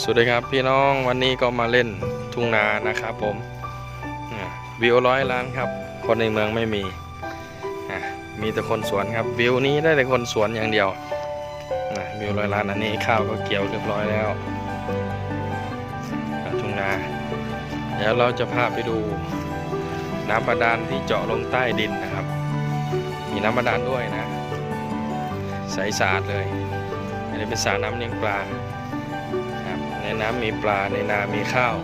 สวัสดีครับพี่น้องวันนี้ก็มาเล่นทุ่งนานะครับผมวิวร้อยล้านครับ คนในเมืองไม่มีมีแต่คนสวนครับวิวนี้ได้แต่คนสวนอย่างเดียววิวร้อยล้านอันนี้ข้าวก็เกี่ยวเรียบร้อยแล้วทุ่งนาเดี๋ยวเราจะพาไปดูน้ำบาดาลที่เจาะลงใต้ดินนะครับ มีน้ำบาดาลด้วยนะใสสะอาดเลยอันนี้เป็นสระน้ำเลี้ยงปลา นน้ำมีปลาในนามีข้าว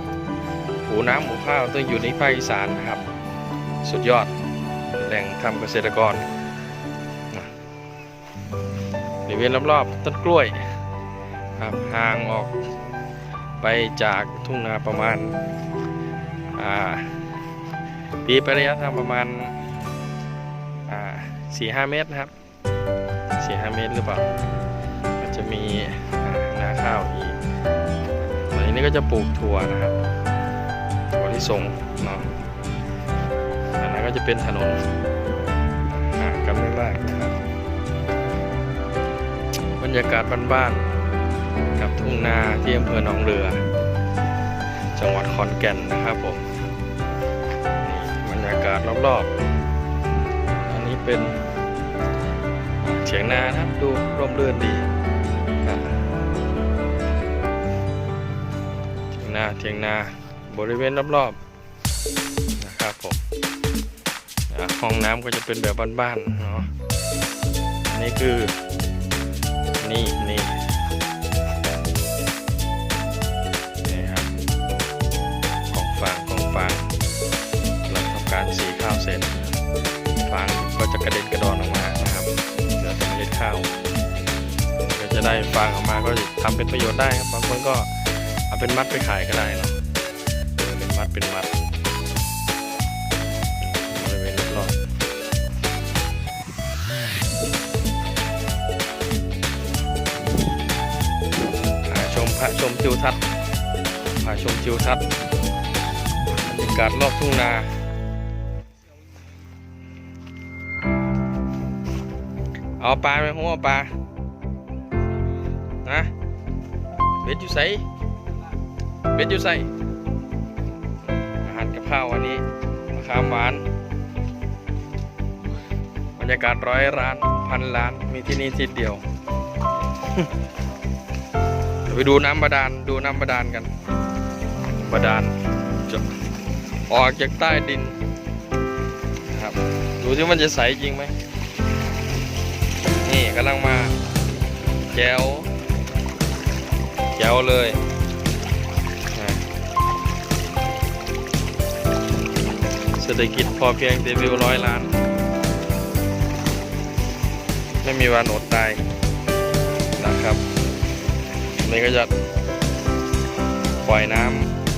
หูน้ำหูข้าวต้องอยู่ในภาคอีสานนะครับ สุดยอดแหล่งทำเกษตรกรบริเวณรอบๆต้นกล้วยครับห่างออกไปจากทุ่งนาประมาณอ่าปีไประยะทางประมาณอ่าสี่ห้าเมตรนะครับสี่ห้าเมตรหรือเปล่าจะมีนาข้าวอีก นนี้ก็จะปลูกถั่วนะครับถั่วที่ส่งเนาะอันนั้นก็จะเป็นถนนห่างกันไม่มากนะครับบรรยากาศบ้านๆกับทุ่งนาที่อำเภอหนองเรือ จังหวัดขอนแก่นนะครับผมนี่บรรยากาศรอบๆ อันนี้เป็นเฉียงนานะครับดูร่มรื่นดีอะ นาเถียงนาบริเวณรอบๆนะครับผมห้องน้ำก็จะเป็นแบบบ้านๆเนาะอันนี้คือนี่นี่นี่ครับของฟางของฟางเราทำการสีข้าวเสร็จฟางก็จะกระเด็นกระดอนออกมานะครับเหลือแต่เมล็ดข้าวก็จะได้ฟางออกมาก็ทำเป็นประโยชน์ได้ครับบางคนก็ เอาเป็นมัดไปขายก็ได้เนาะเป็นมัดเป็นมัดบริเวณรอบๆพาชมพาชมทิวทัศน์พาชมทิวทัศน์บรรยากาศรอบทุ่งนาเอาปลาไปหัวปลานะเบ็ดอยู่ใส เป็ดอยู่ใส่อาหารกับข้าววันนี้มะขามหวาน บรรยากาศร้อยล้านพันล้านมีที่นี่ที่เดียว เดี๋ยวไปดูน้ำบาดาลดูน้ำบาดาลกันบาดาลจะออกจากใต้ดินนะครับดูที่มันจะใสจริงไหมนี่กำลังมาแจวแจวเลย ศรษฐกิจพอเพียงเดวิวร้อยล้าน ไม่มีวันอดตายนะครับนี่ก็จะปล่อยน้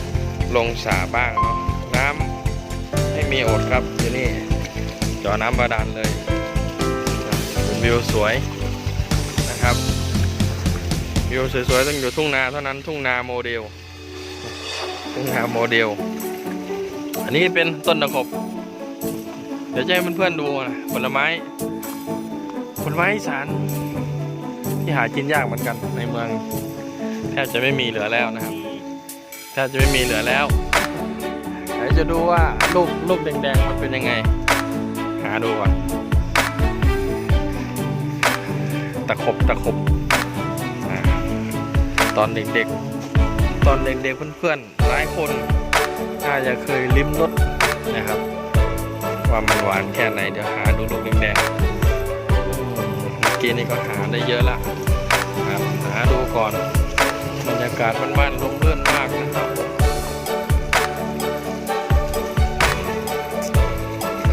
ำลงสาบ้างเนาะน้ำไม่มีอดครับที่นี่จอน้ำบาดาลเลยเป็นวิวสวยนะครับวิวสวยๆต้องอยู่ทุ่งนาเท่านั้นทุ่งนาโมเดลทุ่งนาโมเดล นนี้เป็นต้นตะขบ เดี๋ยวจะให้เพื่อนๆดูนะผลไม้ ผลไม้อีสานที่หากินยากเหมือนกันในเมืองแทบจะไม่มีเหลือแล้วนะครับแทบจะไม่มีเหลือแล้วเดี๋ยวจะดูว่าลูกลูกแดงๆมันเป็นยังไง หาดูก่อนตะขบตะขบตอนเด็กๆตอนเด็กๆเพื่อนๆหลายคน น่าจะเคยลิ้มรสนะครับ ว่ามันหวานแค่ไหนเดี๋ยวหาดูลูกแดงๆเมื่อกี้นี่ก็หาได้เยอะละครับหาดูก่อนบรรยากาศบ้านๆลมเลื่อนมากนะครับ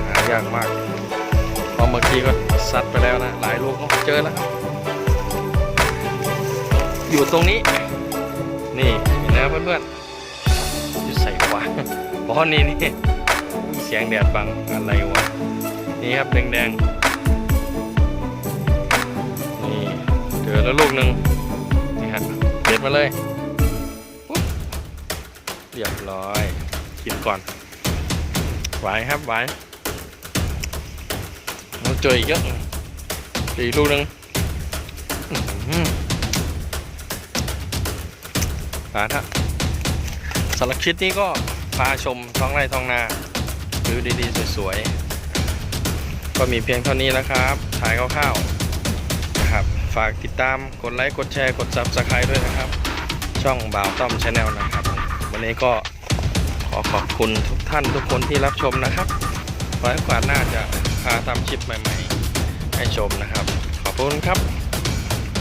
หายากมากเพราะเมื่อกี้ก็ซัดไปแล้วนะหลายลูกก็เจอแล้วอยู่ตรงนี้ นี่นไหมครับเพื่อนๆ จะใส่ขวาเพราะนี่นี่เสียงแดดบังอะไรวะ นี่ครับแดงๆ นี่เจอแล้วลูกหนึ่งนี่ฮะเด็ดมาเลย เรียบร้อย กินก่อน ไหวครับไหวมันเจออีกเยอะเจออีกลูกหนึ่งอื้อหือมาฮะ สำหรับคลิปนี้ก็พาชมท้องไร่ท้องนาวิวดีๆสวยๆ ก็มีเพียงเท่านี้แล้วครับ ถ่ายคร่าวๆนะครับ ฝากติดตามกดไลค์ กดแชร์ กด Subscribe ด้วยนะครับ ช่องบ่าวต้อมชาแนลนะครับ วันนี้ก็ขอขอบคุณทุกท่านทุกคนที่รับชมนะครับไว้โอกาหน้าจะพาทำคลิปใหม่ ๆ ให้ชมนะครับ ขอบคุณครับ